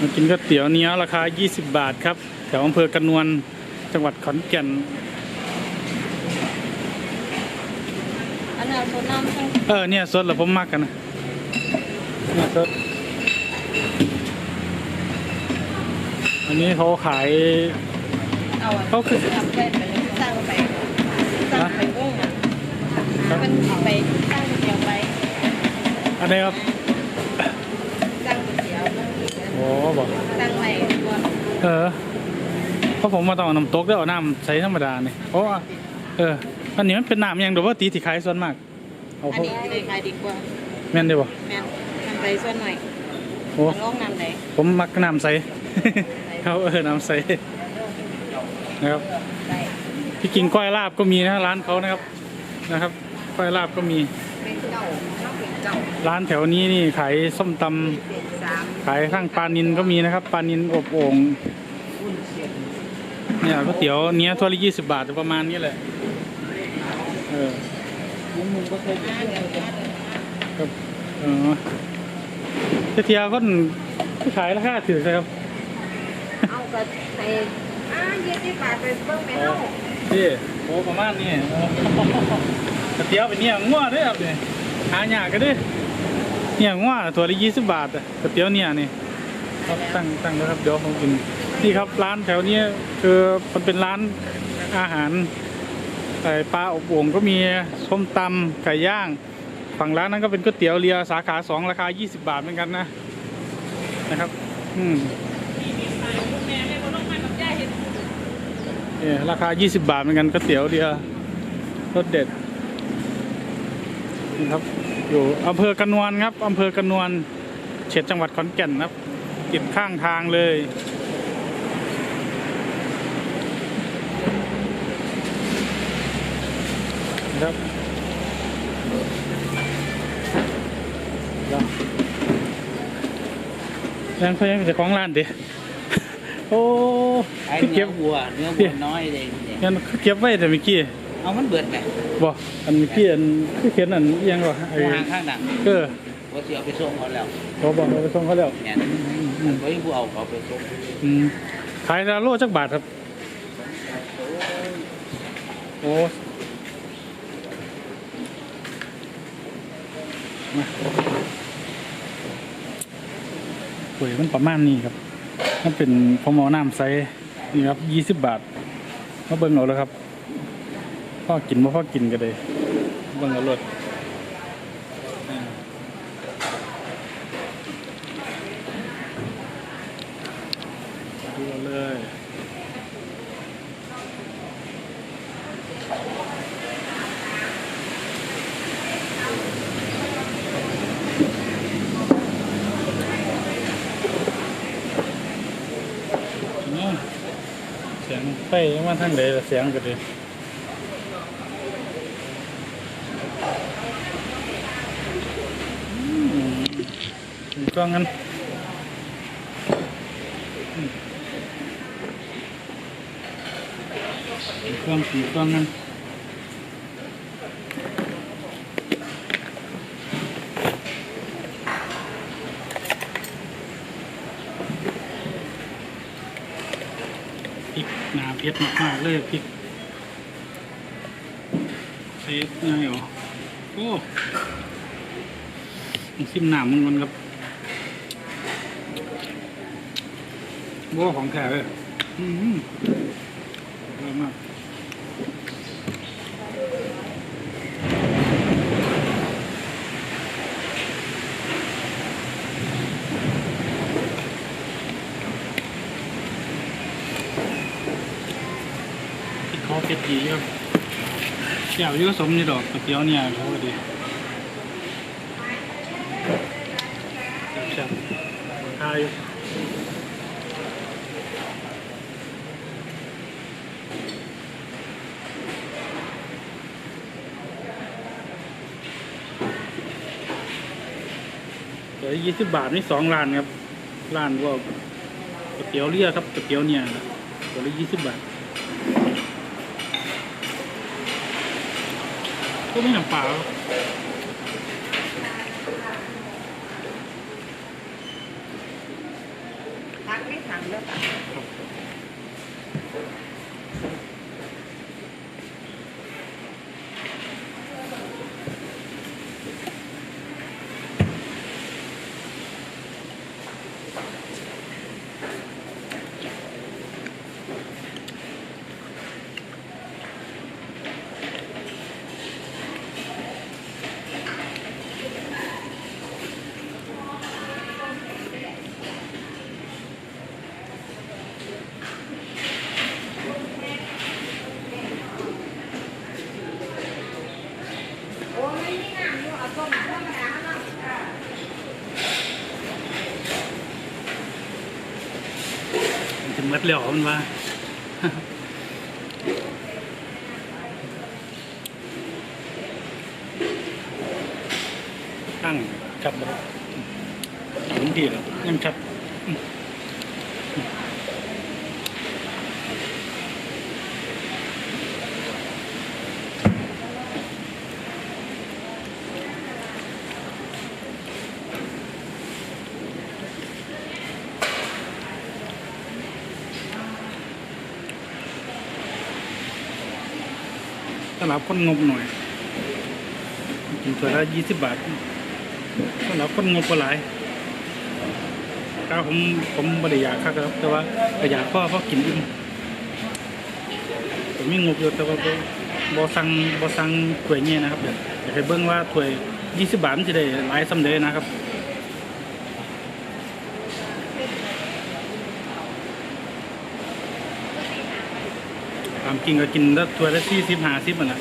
มากินก๋วยเตี๋ยวเนื้อราคา 20 บาทครับ แถวอำเภอกระนวนจังหวัดขอนแก่นอันนั้นโซน้ำทั้งเออเนี่ยสดเหรอผมมักกันนะเนี่ยสดอันนี้เขาขาย เอาอะเขาคือ ทำไปไปเลยสร้างไปสร้างไปวงอะมันไปสร้างก๋วยเตี๋ยวไปอันนี้ครับ สร้างก๋วยเตี๋ยว โอ้บอกสร้างใหม่ก่อนเออเพราะผมมาต้องเอาน้ำตกได้เอาน้ำใสธรรมดาเนี่ยเพราะว่าเอออันนี้มันเป็นน้ำยังเดี๋ยวว่าตีที่ขายส่วนมากเอาอันเขานี้เลยขายดีกว่าแม่นได้บ่แม่นทำไปส่วนหน่อยโอ้มันลงน้ำไหนผมมักน้ำใส เขาเออน้ำใสนะครับได้พี่กินก้อยลาบก็มีนะร้านเขานะครับนะครับก้อยลาบก็มี เป็นเจ้าน้ำเป็นเจ้าร้านแถวนี้นี่ขายส้มตำเป็นสาม ขายข้างปลานินก็มีนะครับปลานินอบโอ่งเนี่ยก๋วยเตี๋ยวเนี้ยถ้วยละยี่สิบบาทประมาณนี้แหละเออห้าเดือนห้าเดือนครับเออเทียก็ขายราคาถือครับเอากระใส่อ่ายี่สิบบาทไปเบิ่งไปเฮานี่โอ้ประมาณนี้โอ้ก๋วยเตี๋ยวเป็นเนี่ยงัวเด้วยครับเนี่ยหายากกันเด้วย เนี่ยงัวตัวละยี่สิบบาทอะก๋วยเตี๋ยวเนี่ยนี่ครับตั้งตั้งแล้วครับเดี๋ยวผมกินนี่ครับร้านแถวเนี้คือมันเป็นร้านอาหารไก่ปลาอบโอ่งก็มีส้มตำไก่ย่าง ฝั่งร้านนั้นก็เป็นก๋วยเตี๋ยวเรือสาขาสองราคา 20 บาทเหมือนกันนะนะครับ อืมเนี่ยราคา 20 บาทเหมือนกันก๋วยเตี๋ยวเรือรสเด็ดนี่ครับ อยู่อำเภอกระนวนครับอำเภอกระนวนเขตจังหวัดขอนแก่นนะครับติดข้างทางเลยนะครับยังเขายังเป็นเจ้าของร้านดิโอ้ไอ้คือเนื้เก็อบวัวเนื้อวัวน้อยเลยเนี่ยยังคือเก็บไว้แต่เมื่อกี้ เอามันเบิดไหมบ่อันเมื่อกี้อันคือเขียนอันอิหยังวะไอ้ผู้หางข้างหนังเออว่าสิเอาไปส่งเขาแล้วเขาบอกเอาไปส่งเขาแล้วเนี่ยมันก็ยังผู้เอาเขาไปส่งอืมขายดาโลจักบาทครับ โอ้มาหวยมันประมาณนี้ครับมันเป็นพอมอน้ำใสนี่ครับยี่สิบบาทมาเบิ่งเอาแล้วครับ พ่อกินบ่พ่อกินก็ได้เบิ่งเอารถดูเอาเลยเสียงไฟมาทางใดล่ะเสียงก็ดีอืมมีกล้ องกันอืมมีกล้องมีกล้องกันพริกหนาเผ็ดมากๆเลยพริกเซฟง่ายเหรอโอ้ต้องซิมหนามมันมันครับ บัวของแท้เลยอืมอร่อยมากพริกเขาเผ็ดดีครับแก้วเยอะสมนี่ดอกก๋วยเตี๋ยวเนี่ยเขาก็ดีแซ่บๆทาย อยู่เดี๋ยวยี่สิบบาทนี่สองร้านครับร้านก็ก๋วยเตี๋ยวเรือครับก๋วยเตี๋ยวเนี่ยตัวละยี่สิบบาทก็ไม่หน้ำเปล่าครับพักไม่ถังแล้วค่ะ จะมัดแล้วมันมาตั้งครับผมถึงที่แล้วยังครับอืม สำหรับคนงบหน่อยกินถ้วยละยี่สิบบาทสำหรับคนงบก็หลายถ้าผมผมไม่ได้อยากครับแต่ว่าอยากพ่อเพราะกินอิ่มผมมีงบอยู่แต่ว่าบ่บ่สั่งบ่สั่งถ้วยเงี้ยนะครับเดี๋ยวอยากให้เบิ่งว่าถ้วยยี่สิบบาทมันจะได้หลายสำเร็จนะครับ ตามกินก็กินแล้วถ้วยละสี่สิบห้าสิบมันละ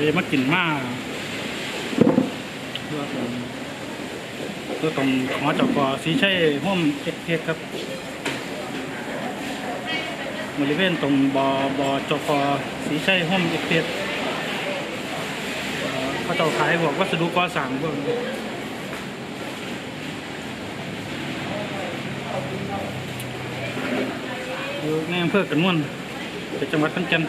เลยมากินมากเพื่อตรงเพื่อตรงหอจกสีใช่ห้อมเอ็กเครับบริเวณตรงบอบจกสีใช่ห้อมเอ็กเเขาเจ้าขายพวกวัสดุก่อสร้างพวกนี้อยู่ในอำเภอกระนวนเป็นจังหวัดขอนแก่น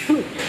shoot.